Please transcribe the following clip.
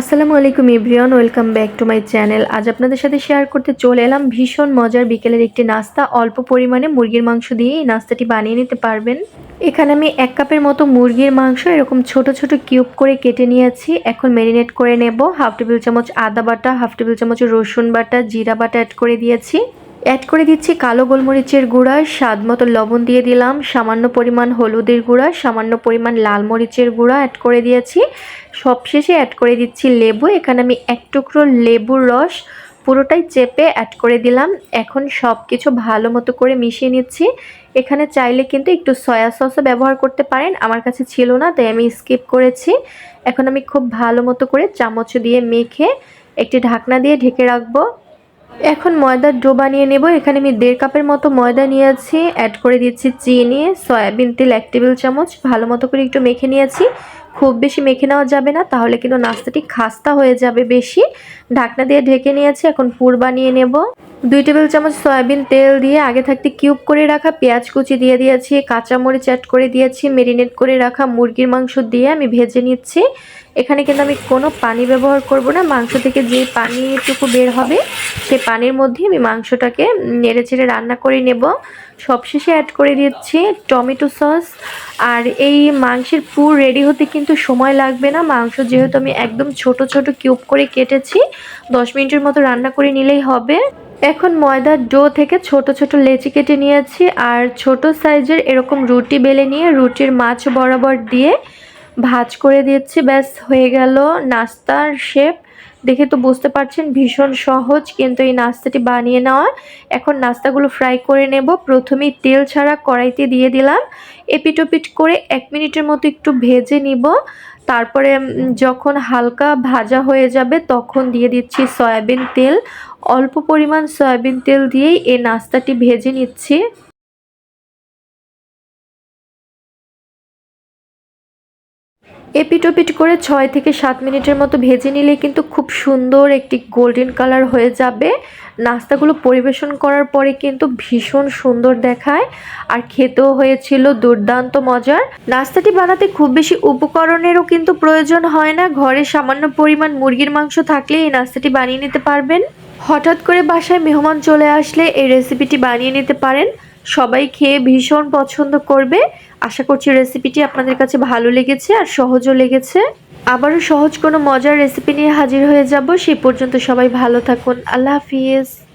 আসসালামু আলাইকুম ইব্রিয়ন welcome back to my channel. আজ আপনাদের সাথে শেয়ার করতে চলে এলাম ভীষণ মজার বিকেলের একটি নাস্তা। অল্প পরিমাণে মুরগির মাংস দিয়ে এই নাস্তাটি বানিয়ে নিতে পারবেন। এখানে আমি এক কাপের মতো মুরগির মাংস এরকম ছোট ছোট কিউব করে কেটে নিয়েছি। এখন ম্যারিনেট করে নেব। হাফ টেবিল চামচ আদা বাটা, হাফ টেবিল চামচ রসুন বাটা, জিরা বাটা অ্যাড করে দিয়েছি। অ্যাড করে দিচ্ছি কালো গোলমরিচের গুঁড়া, স্বাদ মতো লবণ দিয়ে দিলাম, সামান্য পরিমাণ হলুদের গুঁড়া, সামান্য পরিমাণ লাল মরিচের গুঁড়া অ্যাড করে দিয়েছি। সবশেষে অ্যাড করে দিচ্ছি লেবু, এখানে আমি এক টুকরো লেবুর রস পুরোটাই চেপে অ্যাড করে দিলাম। এখন সব কিছু ভালো মতো করে মিশিয়ে নিচ্ছি। এখানে চাইলে কিন্তু একটু সয়া সসও ব্যবহার করতে পারেন, আমার কাছে ছিল না, তাই আমি স্কিপ করেছি। এখন আমি খুব ভালো মতো করে চামচ দিয়ে মেখে একটি ঢাকনা দিয়ে ঢেকে রাখব। এখন ময়দার ডো বানিয়ে নেব। এখানে আমি দেড় কাপের মতো ময়দা নিয়েছি অ্যাড করে দিচ্ছি চিনি, সয়াবিন, তেল, এক টেবিল চামচ। ভালো মতো করে একটু মেখে নিয়েছি। খুব বেশি মেখে নেওয়া যাবে না, তাহলে কিন্তু নাস্তাটি খাস্তা হয়ে যাবে বেশি। ঢাকনা দিয়ে ঢেকে নিয়েছি, এখন পুর বানিয়ে নেব। দুই টেবিল চামচ সয়াবিন তেল দিয়ে আগে থাকতে কিউব করে রাখা পেঁয়াজ কুচি দিয়ে দিয়েছি, কাঁচামরিচ অ্যাড করে দিয়েছি মেরিনেট করে রাখা মুরগির মাংস দিয়ে আমি ভেজে নিচ্ছি। এখানে কিন্তু আমি কোনো পানি ব্যবহার করব না, মাংস থেকে যে পানিটুকু বের হবে, সেই পানির মধ্যে আমি মাংসটাকে নেড়ে চেড়ে রান্না করে নেব। সবশেষে অ্যাড করে দিচ্ছি টমেটো সস। আর এই মাংসের পুর রেডি হতে কিন্তু সময় লাগবে না, মাংস যেহেতু আমি একদম ছোট ছোট কিউব করে কেটেছি, দশ মিনিটের মতো রান্না করে নিলেই হবে। এখন ময়দার ডো থেকে ছোট ছোট লেচি কেটে নিয়েছি আর ছোট সাইজের এরকম রুটি বেলে নিয়ে রুটির মাছ বরাবর দিয়ে ভাজ করে দিচ্ছি ব্যাস, হয়ে গেল নাস্তার শেপ। দেখে তো বুঝতে পারছেন, ভীষণ সহজ কিন্তু এই নাস্তাটি বানিয়ে নেওয়া। এখন নাস্তাগুলো ফ্রাই করে নেব। প্রথমেই তেল ছাড়া কড়াইতে দিয়ে দিলাম। এপিটোপিট করে এক মিনিটের মতো একটু ভেজে নিব। তারপরে যখন হালকা ভাজা হয়ে যাবে, তখন দিয়ে দিচ্ছি সয়াবিন তেল। অল্প পরিমাণ সয়াবিন তেল দিয়েই এই নাস্তাটি ভেজে নিচ্ছি। এপিটোপিট করে ছয় থেকে সাত মিনিটের মতো ভেজে নিলে কিন্তু খুব সুন্দর একটি গোল্ডেন কালার হয়ে যাবে। নাস্তাগুলো পরিবেশন করার পরে কিন্তু ভীষণ সুন্দর দেখায় আর খেতেও হয়েছিল দুর্দান্ত মজার। নাস্তাটি বানাতে খুব বেশি উপকরণেরও কিন্তু প্রয়োজন হয় না। ঘরে সামান্য পরিমাণ মুরগির মাংস থাকলে এই নাস্তাটি বানিয়ে নিতে পারবেন। হঠাৎ করে বাসায় মেহমান চলে আসলে এই রেসিপিটি বানিয়ে নিতে পারেন। সবাই খেয়ে ভীষণ পছন্দ করবে। আশা করছি রেসিপিটি আপনাদের কাছে ভালো লেগেছে আর সহজও লেগেছে। আবারও সহজ কোনো মজার রেসিপি নিয়ে হাজির হয়ে যাব। সেই পর্যন্ত সবাই ভালো থাকুন। আল্লাহ হাফিজ।